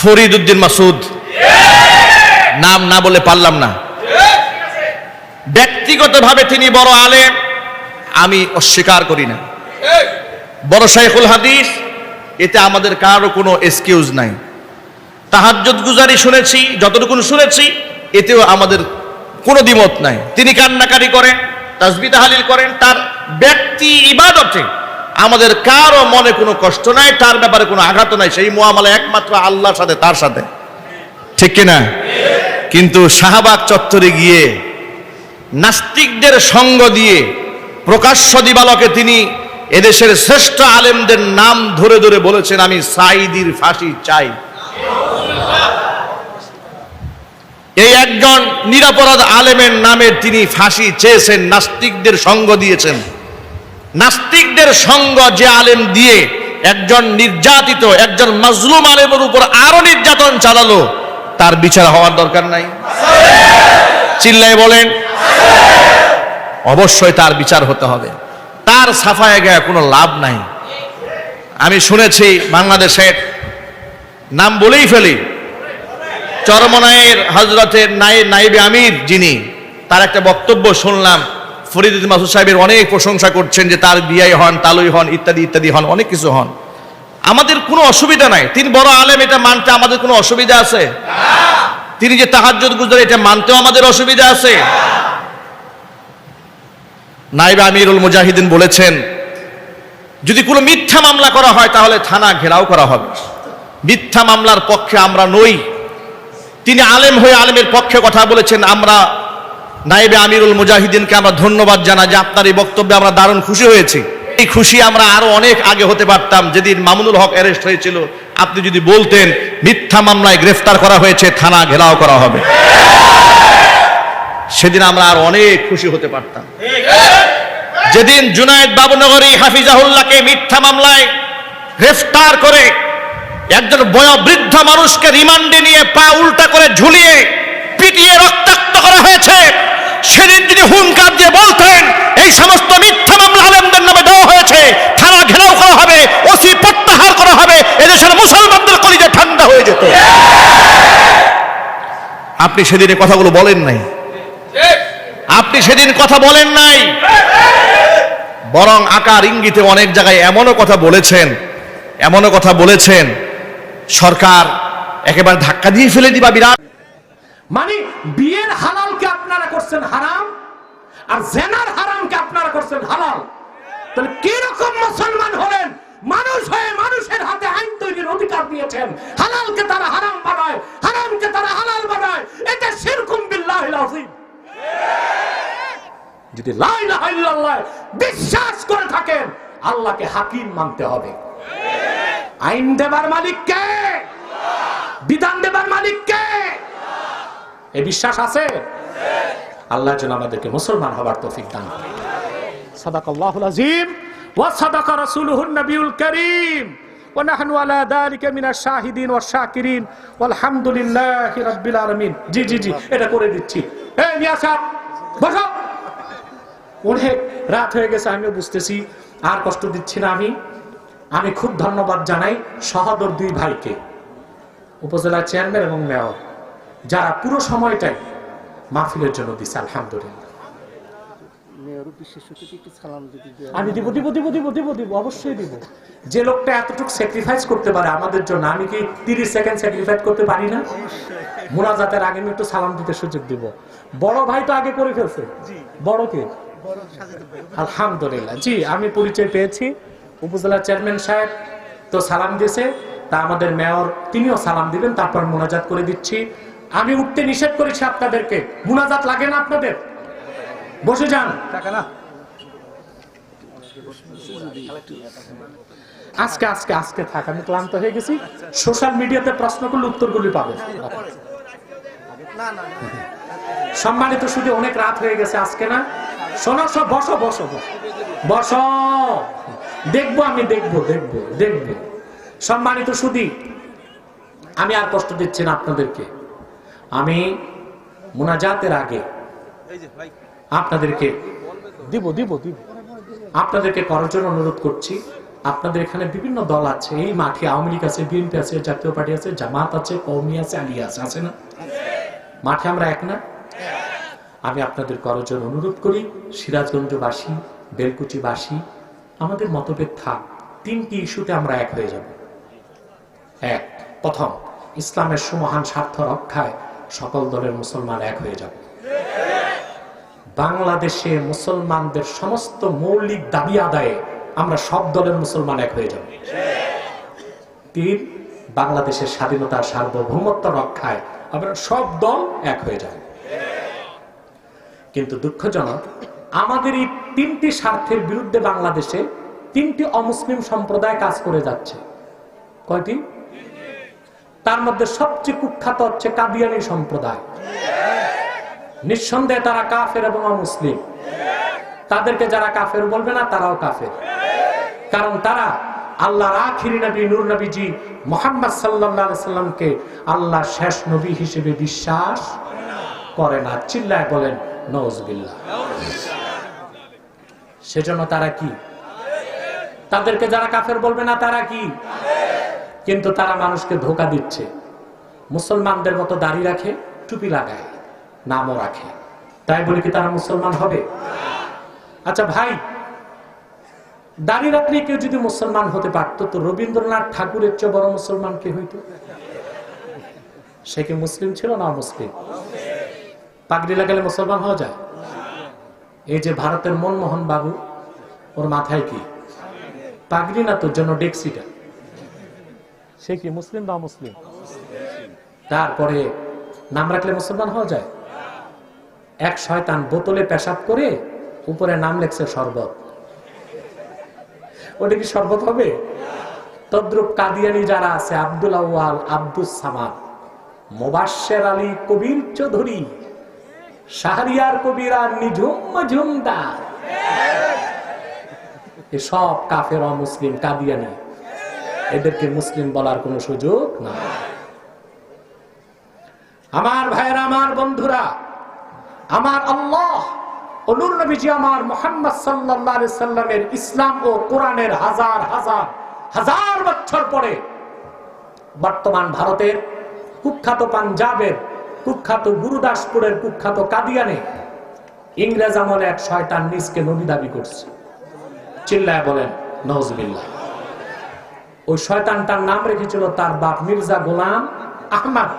ফরিদ উদ্দিন মাসুদ। নাম না বলে পারলাম না। ব্যক্তিগতভাবে তিনি বড় আলেম, আমি অস্বীকার করি না। বড় শাইখুল হাদিস, এতে আমাদের কারও কোনো এক্সকিউজ নাই। তাহাজ্জুদ গুজারি শুনেছি যতটুকু শুনেছি, এতেও আমাদের কোনো দ্বিমত নাই। তিনি কান্নাকারি করেন তাসবি তাহালিল করেন, তার ব্যক্তি ইবাদতে আমাদের কারও মনে কোনো কষ্ট নাই, তার ব্যাপারে কোনো আঘাত নাই। সেই মোয়ামলা একমাত্র আল্লাহর সাথে, তার সাথে। ঠিক কিনা? কিন্তু শাহবাগ চত্বরে গিয়ে নাস্তিকদের সঙ্গ দিয়ে প্রকাশ্য দিবালকে তিনি এদেশের শ্রেষ্ঠ আলেমদের নাম ধরে ধরে বলেছেন, আমি সাইদির ফাঁসি চাই। এই একজন নিরাপরাধ আলেমের নামে তিনি ফাঁসি চেয়েছেন, নাস্তিকদের সঙ্গ দিয়েছেন। নাস্তিকদের সঙ্গ যে আলেম দিয়ে একজন নির্যাতিত, একজন মজলুম আলেমের উপর আরও নির্যাতন চালালো, তার বিচার হওয়ার দরকার নাই। চিল্লাই বলেন, অবশ্যই তার বিচার হতে হবে। তার সাফায় গায়ে কোনো লাভ নাই। আমি শুনেছি বাংলাদেশের নাম বলেই ফেলি, চরমনায়ের হজরতের নাই নাইবে আমির যিনি, তার একটা বক্তব্য শুনলাম ফরিদ উদ্দিন মাসুদ সাহেবের অনেক প্রশংসা করছেন যে তার বিয়াই হন, তালুই হন, ইত্যাদি ইত্যাদি হন, অনেক কিছু হন। আমাদের কোনো অসুবিধা নাই। তিনি বড় আলেম এটা মানতে আমাদের কোনো অসুবিধা আছে? তিনি যে তাহাজ্জুদ গুজরে এটা মানতেও আমাদের অসুবিধা আছে। নাইবে আমিরুল মুজাহিদিন বলেছেন, যদি কোনো মিথ্যা মামলা করা হয়, তাহলে থানা ঘেরাও করা হবে। মিথ্যা মামলার পক্ষে আমরা নই। তিনি আলেম হয়ে আলেমের পক্ষে কথা বলেছেন, আমরা নাইবে আমিরুল মুজাহিদিনকে আমরা ধন্যবাদ জানাই যে আপনার এই বক্তব্যে আমরা দারুণ খুশি হয়েছি। এই খুশি আমরা আরও অনেক আগে হতে পারতাম। যেদিন মামুনুল হক অ্যারেস্ট হয়েছিল, আপনি যদি বলতেন, মিথ্যা মামলায় গ্রেফতার করা হয়েছে, থানা ঘেরাও করা হবে। সেদিন আমরা আর অনেক খুশি হতে পারতাম। যেদিন জুনায়েদ বাবুনগরী হাফিজাহুল্লাহকে মিথ্যা মামলায় গ্রেফতার করে একজন বয়োবৃদ্ধ মানুষকে রিমান্ডে নিয়ে পা উল্টা করে ঝুলিয়ে পিটিয়ে রক্তাক্ত করা হয়েছে। সেদিন হুঙ্কার দিয়ে বলতেন, এই সমস্ত মিথ্যা মামলা আলেমদের নামে দেওয়া হয়েছে। থানা ঘেরাও করা হবে, ওসি প্রত্যাহার করা হবে, এদেশের মুসলমানদের কলিজে ঠান্ডা হয়ে যেত। আপনি কথাগুলো বলেন নাই। আপনি সেদিন কথা বলেন নাই। বরং আকার ইঙ্গিতে অনেক জায়গায় এমনও কথা বলেছেন, এমনও কথা বলেছেন, সরকার একেবারে ধাক্কা দিয়ে ফেলে দিবা বিরাট। মানে বিয়ের হালালকে আপনারা করছেন হারাম, আর জেনার হারামকে আপনারা করছেন হালাল। তাহলে কি রকম মুসলমান হলেন? মানুষ হয়ে মানুষের হাতে আইন তৈরির অধিকার দিয়েছেন। হালালকে তারা হারাম বানায়, হারামকে তারা হালাল বানায়। এটা শিরকুম বিল্লাহিল আযীম। যদি বিশ্বাস করে থাকেন, আল্লাহকে হাকিম মানতে হবে। আইন দেবার মালিক কে? বিধান দেবার মালিক কে? এই বিশ্বাস আছে? আল্লাহ যেন আমাদেরকে মুসলমান হবার তৌফিক দান সাদাক আল্লাহুল আজিম ওয়া সাদাকা রাসূলুহুন নবিউল করিম। ওয়া নাহনু আলা যালিকা মিনাশ শাহিদিন ওয়াশ শাকিরিন। আলহামদুলিল্লাহি রাব্বিল আলামিন। জি জি জি এটা করে দিচ্ছি। এই মিয়া সাহেব বসো। অনেক রাত হয়ে গেছে আমিও বুঝতেছি। আর কষ্ট দিচ্ছি না আমি। আমি খুব ধন্যবাদ জানাই সহদর দুই ভাইকে। উপজেলা চেয়ারম্যান এবং মেয়র। যারা পুরো সময়টাই মাহফিলের জন্য দিচ্ছে আলহামদুলিল্লাহ। আমি দিব দিব দিব দিব দিব দিব অবশ্যই দিব। যে লোকটা এতটুকু স্যাক্রিফাইস করতে পারে আমাদের জন্য আমি কি তিরিশ সেকেন্ড স্যাক্রিফাইস করতে পারি না? মোনাজাতের আগে আমি একটু সালাম দিতে সুযোগ দিব। বড় ভাই তো আগে করে ফেলছে। বড় কে? আলহামদুলিল্লাহ। জি আমি পরিচয় পেয়েছি। উপজেলা চেয়ারম্যান সাহেব তো সালাম দিয়েছে। তা আমাদের মেয়র তিনিও সালাম দিবেন তারপর মোনাজাত করে দিচ্ছি। আমি উঠতে নিষেধ করেছি আপনাদেরকে। মোনাজাত লাগে না আপনাদের? বসে যান। আজকে আজকে আজকে থাক আমি ক্লান্ত হয়ে গেছি। সোশ্যাল মিডিয়াতে প্রশ্ন করলে উত্তরগুলি পাবে সম্মানিত শুধু অনেক রাত হয়ে গেছে আজকে না। শোনো সব বসো বসো বসো। বসো। দেখব আমি দেখব দেখব দেখব। সম্মানিত সুদী আমি আর কষ্ট দিচ্ছি না আপনাদেরকে। আমি মোনাজাতের আগে আপনাদেরকে দিব দিব দিব। আপনাদেরকে করার জন্য অনুরোধ করছি। আপনাদের এখানে বিভিন্ন দল আছে এই মাঠে আওয়ামী লীগ আছে বিএনপি আছে জাতীয় পার্টি আছে জামাত আছে কৌমি আছে আলিয়া আছে আছে না? মাঠে আমরা এক না? আমি আপনাদের করজন অনুরোধ করি সিরাজগঞ্জবাসী বেলকুচিবাসী আমাদের মতভেদ থাক তিনটি ইস্যুতে আমরা এক হয়ে যাব। এক প্রথম ইসলামের সুমহান স্বার্থ রক্ষায় সকল দলের মুসলমান এক হয়ে যাবে। বাংলাদেশে মুসলমানদের সমস্ত মৌলিক দাবি আদায়ে আমরা সব দলের মুসলমান এক হয়ে যাব। তিন, বাংলাদেশের স্বাধীনতা, সার্বভৌমত্ব রক্ষায় আমরা সব দল এক হয়ে যাব। কিন্তু দুঃখজনক, আমাদের এই তিনটি স্বার্থের বিরুদ্ধে বাংলাদেশে তিনটি অমুসলিম সম্প্রদায় কাজ করে যাচ্ছে। কয়টি? তার মধ্যে সবচেয়ে কুখ্যাত হচ্ছে কাদিয়ানি সম্প্রদায়। নিঃসন্দেহে তারা কাফের এবং অমুসলিম। তাদেরকে যারা কাফের বলবে না, তারাও কাফের। কারণ তারা আল্লাহর আখিরি নবী, নূর নবীজি মোহাম্মদ সাল্লাহ সাল্লামকে আল্লাহ শেষ নবী হিসেবে বিশ্বাস করে না। চিল্লায় বলেন, নওজবিল্লাহ। সেজন্য তারা কি? তাদেরকে যারা কাফের বলবে না, তারা কি? কিন্তু তারা মানুষকে ধোকা দিচ্ছে। মুসলমানদের মতো দাড়ি রাখে, টুপি লাগায়, নামও রাখে। তাই বলে কি তারা মুসলমান হবে? আচ্ছা ভাই, দাড়ি রাখলে কেউ যদি মুসলমান হতে পারতো, তো রবীন্দ্রনাথ ঠাকুরের চেয়ে বড় মুসলমান কে হইতো? সে কি মুসলিম ছিল না মুসলিম পাগড়ি লাগালে মুসলমান হওয়া যায়? এই যে ভারতের মনমোহন বাবু, ওর মাথায় কি? পাগড়ি না তোর জন্য ডেক্সিটা? সে কি মুসলিম বা মুসলিম? তারপরে নাম রাখলে মুসলমান হওয়া যায়? এক শয়তান বোতলে পেশাব করে উপরে নাম লেখছে শরবত। ওটা কি শরবত হবে? তদ্রুপ কাদিয়ানি যারা আছে, আব্দুল আউয়াল আব্দুল সামাদ মোবাশ্বের আলী কবির চৌধুরী, শাহরিয়ার কবিরা নিঝুম মজুমদার। এসব কাফের অমুসলিম কাদিয়ানি। এদেরকে মুসলিম বলার কোনো সুযোগ না আমার ভাইয়েরা, আমার বন্ধুরা, আমার আল্লাহ অনুর নবীজি আমার মোহাম্মদ আলাইহি সাল্লামের ইসলাম ও কোরআনের হাজার হাজার হাজার বছর পরে বর্তমান ভারতের কুখ্যাত পাঞ্জাবের কুখ্যাত গুরুদাসপুরের কুখ্যাত কাদিয়ানে ইংরেজ আমলে এক শয়তান নিজকে নবী দাবি করছে। চিল্লায় বলেন নজবিল্লাহ ওই শয়তানটার নাম রেখেছিল তার বাপ মির্জা গোলাম আহমদ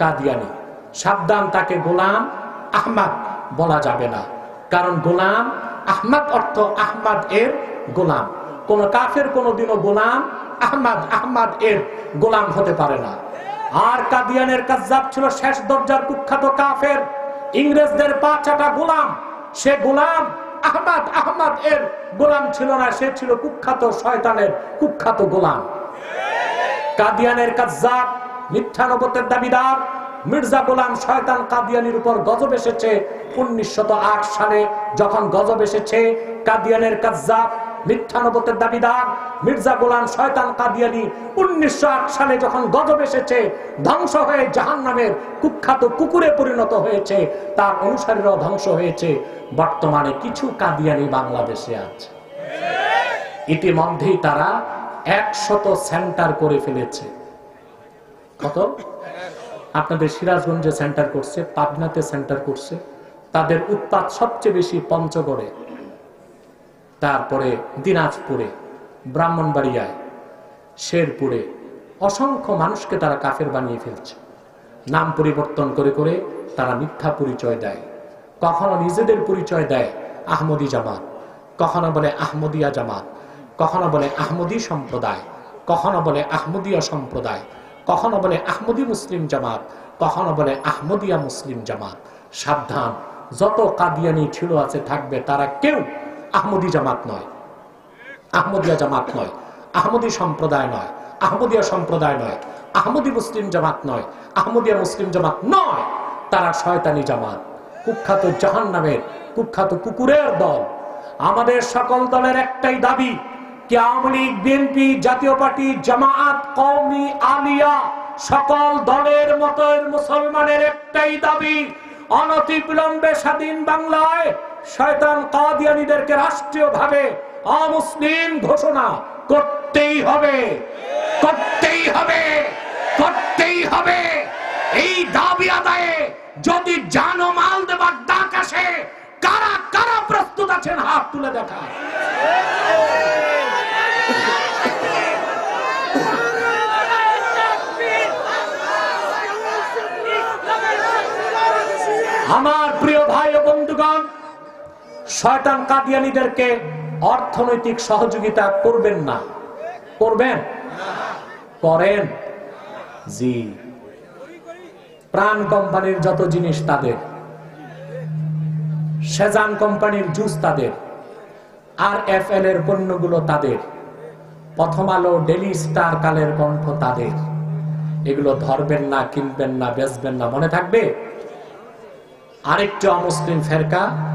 কাদিয়ানি। সাবধান তাকে গোলাম আহমাদ বলা যাবে না। কারণ গোলাম আহমাদ অর্থ আহমাদ এর গোলাম। কোন কাফের কোনদিনও গোলাম আহমদ আহমদ এর গোলাম হতে পারে না। আর কাদিয়ানের কাজ্জাব ছিল শেষ দরজার কুখ্যাত কাফের। ইংরেজদের পাঁচাটা গোলাম। সে গোলাম আহমদ আহমাদ এর গোলাম ছিল না, সে ছিল কুখ্যাত শয়তানের কুখ্যাত গোলাম। কাদিয়ানের কাজ্জাব মিথ্যা নবতের দাবিদার, মির্জা গোলাম শয়তান কাদিয়ানির উপর গজব এসেছে উনিশশো আট সালে, যখন গজব এসেছে, কাদিয়ানের কাজ্জাব মিথ্যা নবতের দাবিদার মির্জা গোলাম শয়তান কাদিয়ানি উনিশশো আট সালে যখন গজব এসেছে, ধ্বংস হয়ে জাহান নামের কুখ্যাত কুকুরে পরিণত হয়েছে, তার অনুসারীরাও ধ্বংস হয়েছে। বর্তমানে কিছু কাদিয়ানি বাংলাদেশে আছে। ইতিমধ্যেই তারা একশত সেন্টার করে ফেলেছে। কত? আপনাদের সিরাজগঞ্জে সেন্টার করছে, পাবনাতে সেন্টার করছে। তাদের উৎপাদ সবচেয়ে বেশি পঞ্চগড়ে। তারপরে দিনাজপুরে, ব্রাহ্মণবাড়িয়ায়, শেরপুরে অসংখ্য মানুষকে তারা কাফের বানিয়ে ফেলছে। নাম পরিবর্তন করে করে তারা মিথ্যা পরিচয় দেয়। কখনো নিজেদের পরিচয় দেয় আহমদি জামাত, কখনো বলে আহমদিয়া জামাত, কখনো বলে আহমদি সম্প্রদায়, কখনো বলে আহমদিয়া সম্প্রদায়, কখনো বলে আহমদি মুসলিম জামাত, কখনো বলে আহমদিয়া মুসলিম জামাত। সাবধান, যত কাদিয়ানি ছিল আছে থাকবে তারা কেউ আহমদি জামাত নয়। আহমদিয়া জামাত নয়। আহমদি সম্প্রদায় নয়। আহমদিয়া সম্প্রদায় নয়। আহমদি মুসলিম জামাত নয়। আহমদিয়া মুসলিম জামাত নয়। তারা শয়তানি জামাত। কুখ্যাত জাহান নামের কুখ্যাত কুকুরের দল। আমাদের সকল দলের একটাই দাবি, কি আওয়ামী লীগ, বিএনপি, জাতীয় পার্টি, জামাত, কওমি, আলিয়া, সকল দলের মতো মুসলমানের একটাই দাবি, অনতিবিলম্বে স্বাধীন বাংলায় শয়তান কাদিয়ানিদেরকে রাষ্ট্রীয়ভাবে অমুসলিম ঘোষণা করতেই হবে। করতেই হবে। করতেই হবে। এই দাবি আদায়ে যদি জানো মাল দেবার ডাক আসে, কারা কারা প্রস্তুত আছেন হাত তুলে দেখা। আমার প্রিয় ভাই শয়তান কাদিয়ানিদেরকে অর্থনৈতিক সহযোগিতা করবেন না। করবেন? করেন। জি। প্রাণ কোম্পানির যত জিনিস তাদের। সেজান কোম্পানির জুস তাদের। আর এফ এল এর পণ্যগুলো তাদের। প্রথম আলো ডেলি স্টার কালের কণ্ঠ তাদের। এগুলো ধরবেন না, কিনবেন না, বেচবেন না, মনে থাকবে? আরেকটি অমুসলিম ফেরকা